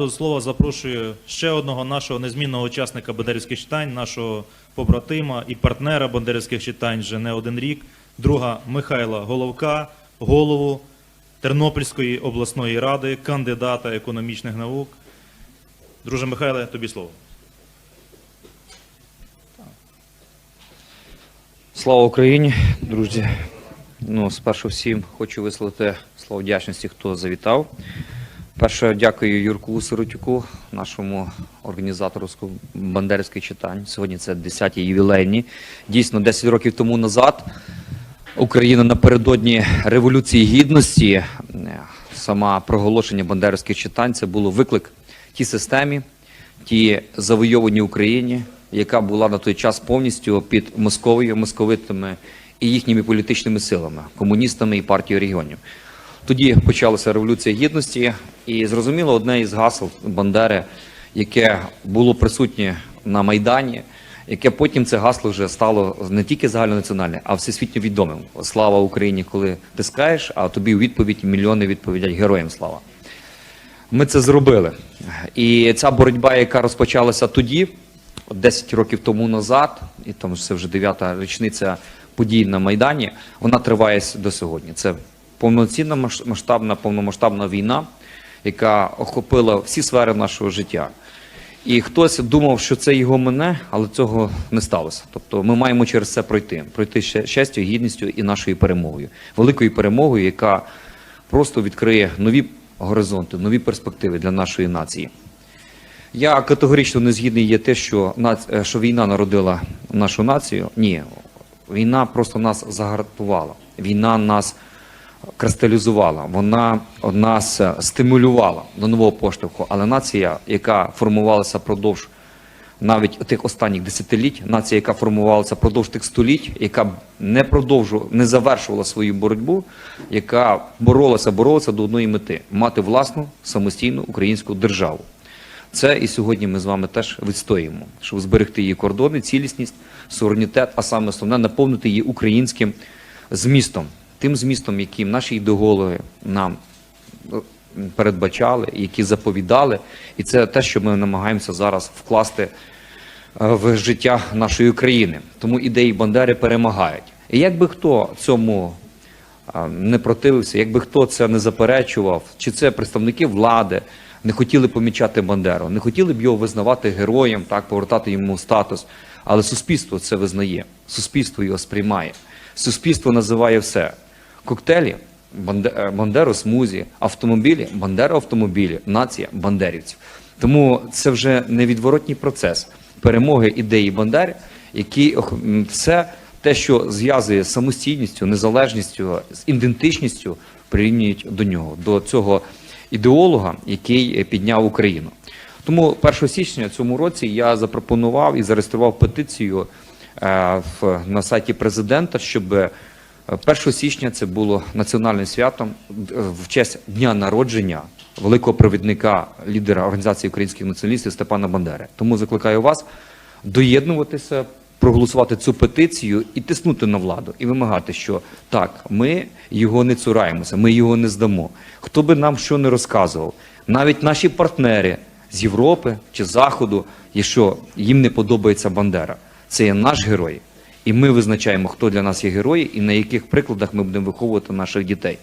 До слова запрошую ще одного нашого незмінного учасника Бандерівських читань, нашого побратима і партнера Бандерівських читань вже не один рік, друга Михайла Головка, голову Тернопільської обласної ради, кандидата економічних наук. Друже Михайле, тобі слово. Слава Україні, друзі. Ну, спершу всім хочу висловити слово вдячності, хто завітав. Перше, дякую Юрку Сиротюку, нашому організатору з бандерських читань. Сьогодні це 10-ті ювілейні. Дійсно, 10 років тому назад Україна напередодні Революції Гідності, е, сама проголошення бандерських читань, це було виклик тій системі, тій завойованій Україні, яка була на той час повністю під Московією, московитами і їхніми політичними силами, комуністами і партією регіонів. Тоді почалася революція гідності, і зрозуміло, одне із гасел Бандери, яке було присутнє на Майдані, яке потім це гасло вже стало не тільки загальнонаціональне, а всесвітньо відомим. Слава Україні, коли ти скаєш, а тобі у відповідь мільйони відповідять героям слава. Ми це зробили. І ця боротьба, яка розпочалася тоді, 10 років тому назад, і там це вже дев'ята річниця подій на Майдані, вона триває до сьогодні. Це повноцінна масштабна, повномасштабна війна, яка охопила всі сфери нашого життя. І хтось думав, що це його мене, але цього не сталося. Тобто ми маємо через це пройти, пройти ще- щастю, гідністю і нашою перемогою, великою перемогою, яка просто відкриє нові горизонти, нові перспективи для нашої нації. Я категорично не згідний є те, що, нац- е, що війна народила нашу націю. Ні, війна просто нас загартувала. Війна нас кристалізувала, вона нас е, стимулювала до нового поштовху. Але нація, яка формувалася продовж навіть тих останніх десятиліть, нація, яка формувалася продовж тих століть, яка не продовжувала, не завершувала свою боротьбу, яка боролася, боролася до одної мети мати власну самостійну українську державу. Це і сьогодні ми з вами теж відстоїмо, щоб зберегти її кордони, цілісність, суверенітет, а саме основне наповнити її українським змістом, тим змістом, яким наші ідеологи нам е, передбачали, які заповідали, і це те, що ми намагаємося зараз вкласти е, в життя нашої країни. Тому ідеї Бандери перемагають. І як би хто цьому не противився, якби хто це не заперечував, чи це представники влади не хотіли помічати Бандеру, не хотіли б його визнавати героєм, так повертати йому статус. Але суспільство це визнає, суспільство його сприймає. Суспільство називає все: коктейлі, Банде- е, Бандеру смузі, автомобілі, Бандера автомобілі, нація бандерівців. Тому це вже невідворотній процес перемоги ідеї Бандери, які все те, що зв'язує з самостійністю, незалежністю, з ідентичністю, прирівнюють до нього, до цього ідеолога, який підняв Україну. Тому 1 січня цьому році я запропонував і зареєстрував петицію е, на сайті президента, щоб 1 січня це було національним святом е, в честь дня народження великого провідника лідера організації українських націоналістів Степана Бандери. Тому закликаю вас доєднуватися, проголосувати цю петицію і тиснути на владу, і вимагати, що так, ми його не цураємося, ми його не здамо. Хто би нам що не розказував, навіть наші партнери з Європи чи Заходу, якщо їм не подобається Бандера, це є наш герой. І ми визначаємо, хто для нас є герої і на яких прикладах ми будемо виховувати наших дітей.